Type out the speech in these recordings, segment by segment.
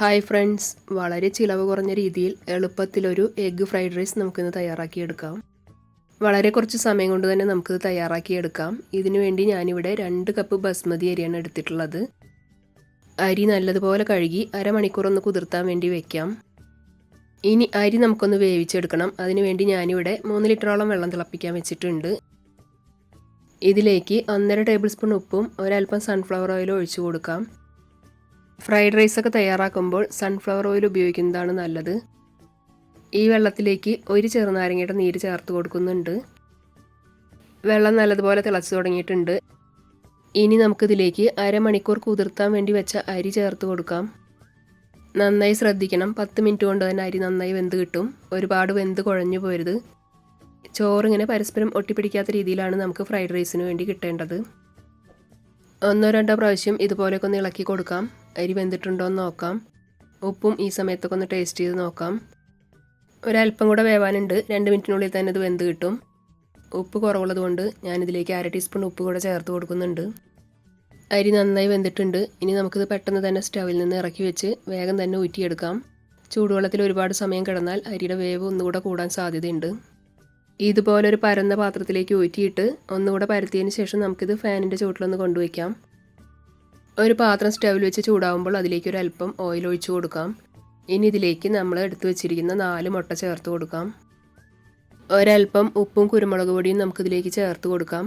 Hi friends. വളരെ ചിലവ് കുറഞ്ഞ രീതിയിൽ എളുപ്പത്തിലൊരു എഗ്ഗ് ഫ്രൈഡ് റൈസ് നമുക്കിന്ന് തയ്യാറാക്കിയെടുക്കാം. വളരെ കുറച്ച് സമയം കൊണ്ട് തന്നെ നമുക്കിത് തയ്യാറാക്കിയെടുക്കാം. ഇതിനുവേണ്ടി ഞാനിവിടെ രണ്ട് കപ്പ് ബസ്മതി അരിയാണ് എടുത്തിട്ടുള്ളത്. അരി നല്ലതുപോലെ കഴുകി അരമണിക്കൂറൊന്ന് കുതിർത്താൻ വേണ്ടി വെക്കാം. ഇനി അരി നമുക്കൊന്ന് വേവിച്ചെടുക്കണം. അതിനുവേണ്ടി ഞാനിവിടെ മൂന്ന് ലിറ്ററോളം വെള്ളം തിളപ്പിക്കാൻ വെച്ചിട്ടുണ്ട്. ഇതിലേക്ക് ഒന്നര ടേബിൾ സ്പൂൺ ഉപ്പും ഒരൽപ്പം സൺഫ്ലവർ ഓയിലും ഒഴിച്ചു കൊടുക്കാം. ഫ്രൈഡ് റൈസൊക്കെ തയ്യാറാക്കുമ്പോൾ സൺഫ്ലവർ ഓയിൽ ഉപയോഗിക്കുന്നതാണ് നല്ലത്. ഈ വെള്ളത്തിലേക്ക് ഒരു ചെറുനാരങ്ങയുടെ നീര് ചേർത്ത് കൊടുക്കുന്നുണ്ട്. വെള്ളം നല്ലതുപോലെ തിളച്ചു തുടങ്ങിയിട്ടുണ്ട്. ഇനി നമുക്കിതിലേക്ക് അരമണിക്കൂർ കുതിർത്താൻ വേണ്ടി വെച്ച അരി ചേർത്ത് കൊടുക്കാം. നന്നായി ശ്രദ്ധിക്കണം. പത്ത് മിനിറ്റ് കൊണ്ട് തന്നെ അരി നന്നായി വെന്ത് കിട്ടും. ഒരുപാട് വെന്ത് കുഴഞ്ഞു പോരുത്. ചോറിങ്ങനെ പരസ്പരം ഒട്ടിപ്പിടിക്കാത്ത രീതിയിലാണ് നമുക്ക് ഫ്രൈഡ് റൈസിന് വേണ്ടി കിട്ടേണ്ടത്. ഒന്നോ രണ്ടോ പ്രാവശ്യം ഇതുപോലെയൊക്കെ ഒന്ന് ഇളക്കി കൊടുക്കാം. അരി വെന്തിട്ടുണ്ടോ എന്ന് നോക്കാം. ഉപ്പും ഈ സമയത്തൊക്കെ ഒന്ന് ടേസ്റ്റ് ചെയ്ത് നോക്കാം. ഒരല്പം കൂടെ വേവാനുണ്ട്. രണ്ട് മിനിറ്റിനുള്ളിൽ തന്നെ ഇത് വെന്ത് കിട്ടും. ഉപ്പ് കുറവുള്ളത് കൊണ്ട് ഞാനിതിലേക്ക് അര ടീസ്പൂൺ ഉപ്പ് കൂടെ ചേർത്ത് കൊടുക്കുന്നുണ്ട്. അരി നന്നായി വെന്തിട്ടുണ്ട്. ഇനി നമുക്കിത് പെട്ടെന്ന് തന്നെ സ്റ്റവിൽ നിന്ന് ഇറക്കി വെച്ച് വേഗം തന്നെ ഊറ്റിയെടുക്കാം. ചൂടുവെള്ളത്തിൽ ഒരുപാട് സമയം കിടന്നാൽ അരിയുടെ വേവ് ഒന്നുകൂടെ കൂടാൻ സാധ്യതയുണ്ട്. ഇതുപോലൊരു പരന്ന പാത്രത്തിലേക്ക് ഊറ്റിയിട്ട് ഒന്നുകൂടെ പരത്തിയതിന് ശേഷം നമുക്കിത് ഫാനിന്റെ ചുവട്ടിലൊന്ന് കൊണ്ടുവയ്ക്കാം. ഒരു പാത്രം സ്റ്റവിൽ വെച്ച് ചൂടാവുമ്പോൾ അതിലേക്ക് ഒരു അല്പം ഓയിൽ ഒഴിച്ചു കൊടുക്കാം. ഇനി ഇതിലേക്ക് നമ്മൾ എടുത്തു വെച്ചിരിക്കുന്ന നാല് മുട്ട ചേർത്ത് കൊടുക്കാം. ഒരൽപ്പം ഉപ്പും കുരുമുളക് പൊടിയും നമുക്കിതിലേക്ക് ചേർത്ത് കൊടുക്കാം.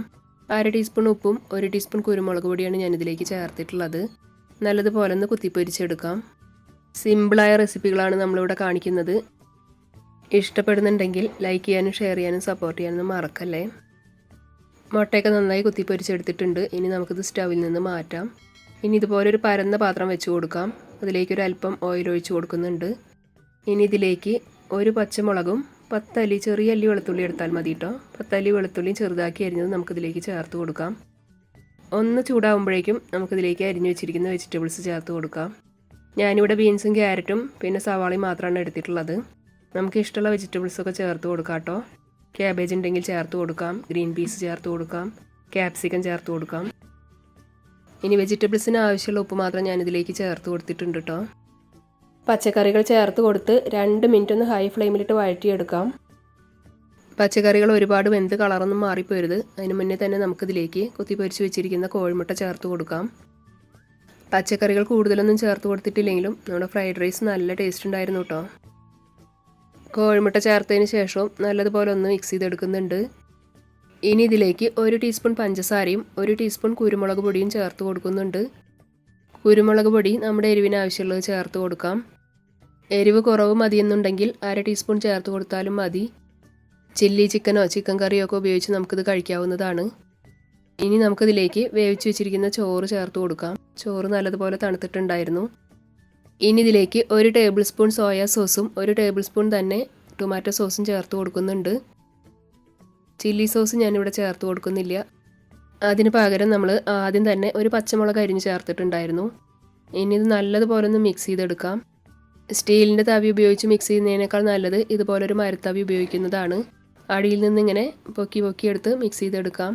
അര ടീസ്പൂൺ ഉപ്പും ഒരു ടീസ്പൂൺ കുരുമുളക് പൊടിയാണ് ഞാനിതിലേക്ക് ചേർത്തിട്ടുള്ളത്. നല്ലതുപോലെ ഒന്ന് കുത്തിപ്പൊരിച്ചെടുക്കാം. സിമ്പിളായ റെസിപ്പികളാണ് നമ്മളിവിടെ കാണിക്കുന്നത്. ഇഷ്ടപ്പെടുന്നുണ്ടെങ്കിൽ ലൈക്ക് ചെയ്യാനും ഷെയർ ചെയ്യാനും സപ്പോർട്ട് ചെയ്യാനും മറക്കല്ലേ? മുട്ടയൊക്കെ നന്നായി കുത്തിപ്പൊരിച്ചെടുത്തിട്ടുണ്ട്. ഇനി നമുക്കിത് സ്റ്റവിൽ നിന്ന് മാറ്റാം. ഇനി ഇതുപോലെ ഒരു പരന്ന പാത്രം വെച്ച് കൊടുക്കാം. അതിലേക്ക് ഒരു അല്പം ഓയിൽ ഒഴിച്ച് കൊടുക്കുന്നുണ്ട്. ഇനി ഇതിലേക്ക് ഒരു പച്ചമുളകും പത്തല്ലി ചെറിയ അല്ലി വെളുത്തുള്ളി എടുത്താൽ മതി കേട്ടോ പത്തല്ലി വെളുത്തുള്ളിയും ചെറുതാക്കി അരിഞ്ഞത് നമുക്കിതിലേക്ക് ചേർത്ത് കൊടുക്കാം. ഒന്ന് ചൂടാവുമ്പോഴേക്കും നമുക്കിതിലേക്ക് അരിഞ്ഞു വെച്ചിരിക്കുന്ന വെജിറ്റബിൾസ് ചേർത്ത് കൊടുക്കാം. ഞാനിവിടെ ബീൻസും ക്യാരറ്റും പിന്നെ സവാളയും മാത്രമാണ് എടുത്തിട്ടുള്ളത്. നമുക്ക് ഇഷ്ടമുള്ള വെജിറ്റബിൾസൊക്കെ ചേർത്ത് കൊടുക്കാം കേട്ടോ ക്യാബേജ് ഉണ്ടെങ്കിൽ ചേർത്ത് കൊടുക്കാം. ഗ്രീൻ പീസ് ചേർത്ത് കൊടുക്കാം. ക്യാപ്സിക്കം ചേർത്ത് കൊടുക്കാം. ഇനി വെജിറ്റബിൾസിന് ആവശ്യമുള്ള ഉപ്പ് മാത്രം ഞാൻ ഇതിലേക്ക് ചേർത്ത് കൊടുത്തിട്ടുണ്ട് കേട്ടോ പച്ചക്കറികൾ ചേർത്ത് കൊടുത്ത് രണ്ട് മിനിറ്റ് ഒന്ന് ഹൈ ഫ്ലെയിമിലിട്ട് വഴറ്റിയെടുക്കാം. പച്ചക്കറികൾ ഒരുപാട് വെന്ത് കളറൊന്നും മാറിപ്പോരുത്. അതിന് മുന്നേ തന്നെ നമുക്കിതിലേക്ക് കുത്തിപ്പൊരിച്ച് വെച്ചിരിക്കുന്ന കോഴിമുട്ട ചേർത്ത് കൊടുക്കാം. പച്ചക്കറികൾ കൂടുതലൊന്നും ചേർത്ത് കൊടുത്തിട്ടില്ലെങ്കിലും നമ്മുടെ ഫ്രൈഡ് റൈസ് നല്ല ടേസ്റ്റ് ഉണ്ടായിരുന്നു കേട്ടോ കോഴിമുട്ട ചേർത്തതിന് ശേഷവും നല്ലതുപോലെ ഒന്ന് മിക്സ് ചെയ്തെടുക്കുന്നുണ്ട്. ഇനി ഇതിലേക്ക് ഒരു ടീസ്പൂൺ പഞ്ചസാരയും ഒരു ടീസ്പൂൺ കുരുമുളക് പൊടിയും ചേർത്ത് കൊടുക്കുന്നുണ്ട്. കുരുമുളക് പൊടി നമ്മുടെ എരിവിന് ആവശ്യമുള്ളത് ചേർത്ത് കൊടുക്കാം. എരിവ് കുറവ് മതിയെന്നുണ്ടെങ്കിൽ അര ടീസ്പൂൺ ചേർത്ത് കൊടുത്താലും മതി. ചില്ലി ചിക്കനോ ചിക്കൻ കറിയോ ഒക്കെ ഉപയോഗിച്ച് നമുക്കിത് കഴിക്കാവുന്നതാണ്. ഇനി നമുക്കിതിലേക്ക് വേവിച്ച് വെച്ചിരിക്കുന്ന ചോറ് ചേർത്ത് കൊടുക്കാം. ചോറ് നല്ലതുപോലെ തണുത്തിട്ടുണ്ടായിരുന്നു. ഇനി ഇതിലേക്ക് ഒരു ടേബിൾ സ്പൂൺ സോയാ സോസും ഒരു ടേബിൾ സ്പൂൺ തന്നെ ടൊമാറ്റോ സോസും ചേർത്ത് കൊടുക്കുന്നുണ്ട്. ചില്ലി സോസ് ഞാനിവിടെ ചേർത്ത് കൊടുക്കുന്നില്ല. അതിന് പകരം നമ്മൾ ആദ്യം തന്നെ ഒരു പച്ചമുളക് അരിഞ്ഞ് ചേർത്തിട്ടുണ്ടായിരുന്നു. ഇനി ഇത് നല്ലതുപോലെ ഒന്ന് മിക്സ് ചെയ്തെടുക്കാം. സ്റ്റീലിന്റെ തവി ഉപയോഗിച്ച് മിക്സ് ചെയ്യുന്നതിനേക്കാൾ നല്ലത് ഇതുപോലൊരു മരത്തവി ഉപയോഗിക്കുന്നതാണ്. അടിയിൽ നിന്ന് ഇങ്ങനെ പൊക്കി പൊക്കി എടുത്ത് മിക്സ് ചെയ്തെടുക്കാം.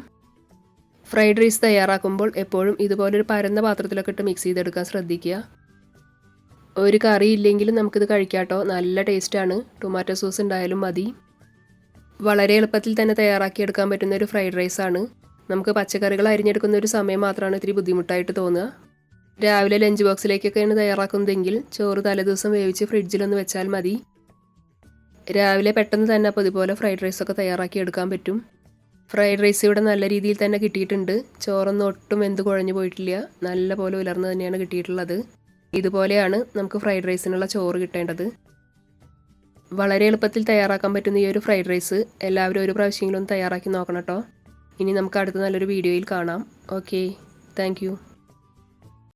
ഫ്രൈഡ് റൈസ് തയ്യാറാക്കുമ്പോൾ എപ്പോഴും ഇതുപോലൊരു പരന്ന പാത്രത്തിലൊക്കെ ഇട്ട് മിക്സ് ചെയ്തെടുക്കാൻ ശ്രദ്ധിക്കുക. ഒരു കറി ഇല്ലെങ്കിലും നമുക്കിത് കഴിക്കാട്ടോ. നല്ല ടേസ്റ്റാണ് ടൊമാറ്റോ സോസ് ഉണ്ടായാലും മതി. വളരെ എളുപ്പത്തിൽ തന്നെ തയ്യാറാക്കിയെടുക്കാൻ പറ്റുന്ന ഒരു ഫ്രൈഡ് റൈസ് ആണ്. നമുക്ക് പച്ചക്കറികൾ അരിഞ്ഞെടുക്കുന്ന ഒരു സമയം മാത്രമാണ് ഇത്തിരി ബുദ്ധിമുട്ടായിട്ട് തോന്നുക. രാവിലെ ലഞ്ച് ബോക്സിലേക്കൊക്കെയാണ് തയ്യാറാക്കുന്നതെങ്കിൽ ചോറ് തലേദിവസം വേവിച്ച് ഫ്രിഡ്ജിലൊന്ന് വെച്ചാൽ മതി. രാവിലെ പെട്ടെന്ന് തന്നെ അപ്പോൾ ഇതുപോലെ ഫ്രൈഡ് റൈസൊക്കെ തയ്യാറാക്കി എടുക്കാൻ പറ്റും. ഫ്രൈഡ് റൈസ് ഇവിടെ നല്ല രീതിയിൽ തന്നെ കിട്ടിയിട്ടുണ്ട്. ചോറൊന്നും ഒട്ടും എന്ത് കുഴഞ്ഞു പോയിട്ടില്ല. നല്ല പോലെ ഉലർന്ന് തന്നെയാണ് കിട്ടിയിട്ടുള്ളത്. ഇതുപോലെയാണ് നമുക്ക് ഫ്രൈഡ് റൈസിനുള്ള ചോറ് കിട്ടേണ്ടത്. വളരെ എളുപ്പത്തിൽ തയ്യാറാക്കാൻ പറ്റുന്ന ഈ ഒരു ഫ്രൈഡ് റൈസ് എല്ലാവരും ഒരു പ്രാവശ്യമെങ്കിലും തയ്യാറാക്കി നോക്കണം കേട്ടോ. ഇനി നമുക്ക് അടുത്ത നല്ലൊരു വീഡിയോയിൽ കാണാം. Okay thank